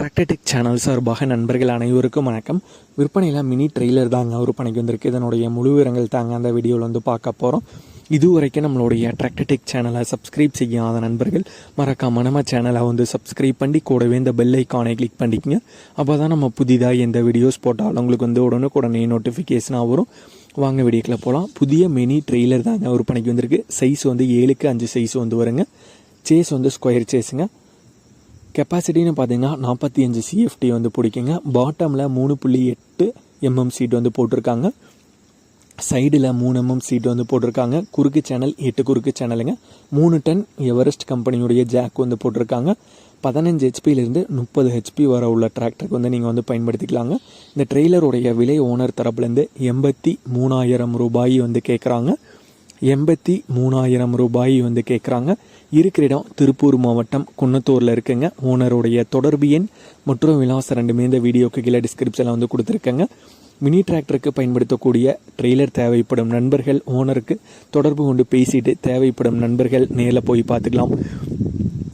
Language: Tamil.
டிராக்டர்டெக் சேனல் சார்பாக நண்பர்கள் அனைவருக்கும் வணக்கம். விற்பனையில் மினி ட்ரெய்லர் தாங்க விற்பனைக்கு வந்திருக்கு. இதனுடைய முழு விவரங்கள் தாங்க அந்த வீடியோவில் வந்து பார்க்க போகிறோம் இதுவரைக்கும் நம்மளுடைய டிராக்டர்டெக் சேனலை சப்ஸ்கிரைப் செய்யாத நண்பர்கள் மறக்காம நம்ம சேனலை வந்து சப்ஸ்கிரைப் பண்ணி கூடவே இந்த பெல் ஐக்கானை கிளிக் பண்ணிக்கங்க. அப்போ தான் நம்ம புதிதாக எந்த வீடியோஸ் போட்டாலும் உங்களுக்கு வந்து உடனுக்குடனே நோட்டிஃபிகேஷனாக வரும். வாங்க வீடியோக்கில் போகலாம் புதிய மினி ட்ரெய்லர் தாங்க விற்பனைக்கு வந்திருக்கு. சைஸ் வந்து ஏழுக்கு அஞ்சு சைஸ் வந்து வருங்க. சேஸ் வந்து ஸ்கொயர் சேஸுங்க கெப்பாசிட்டின்னு பார்த்தீங்கன்னா நாற்பத்தி அஞ்சு சிஎஃப்டி வந்து பிடிக்குங்க. பாட்டமில் மூணு புள்ளி எட்டு எம்எம் சீட் வந்து போட்டிருக்காங்க. சைடில் மூணு எம்எம் சீட் வந்து போட்டிருக்காங்க. குறுக்கு சேனல் எட்டு குறுக்கு சேனலுங்க மூணு டன் எவரெஸ்ட் கம்பெனியுடைய ஜாக் வந்து போட்டிருக்காங்க. பதினஞ்சு ஹெச்பியிலேருந்து முப்பது ஹெச்பி வர உள்ள டிராக்டருக்கு வந்து நீங்கள் வந்து பயன்படுத்திக்கலாங்க. இந்த ட்ரெய்லருடைய விலை ஓனர் தரப்புலேருந்து எண்பத்தி மூணாயிரம் ரூபாய் வந்து கேட்குறாங்க எண்பத்தி மூணாயிரம் ரூபாய் வந்து கேட்குறாங்க இருக்கிற இடம் திருப்பூர் மாவட்டம் குன்னத்தூரில் இருக்குங்க. ஓனருடைய தொடர்பு எண் மற்றும் விலாசம் ரெண்டுமே இந்த வீடியோக்கு கீழே டிஸ்கிரிப்ஷனில் வந்து கொடுத்துருக்கேங்க. மினி டிராக்டருக்கு பயன்படுத்தக்கூடிய ட்ரெய்லர் தேவைப்படும் நண்பர்கள் ஓனருக்கு தொடர்பு கொண்டு பேசிட்டு தேவைப்படும் நண்பர்கள் நேரில் போய் பார்த்துக்கலாம்.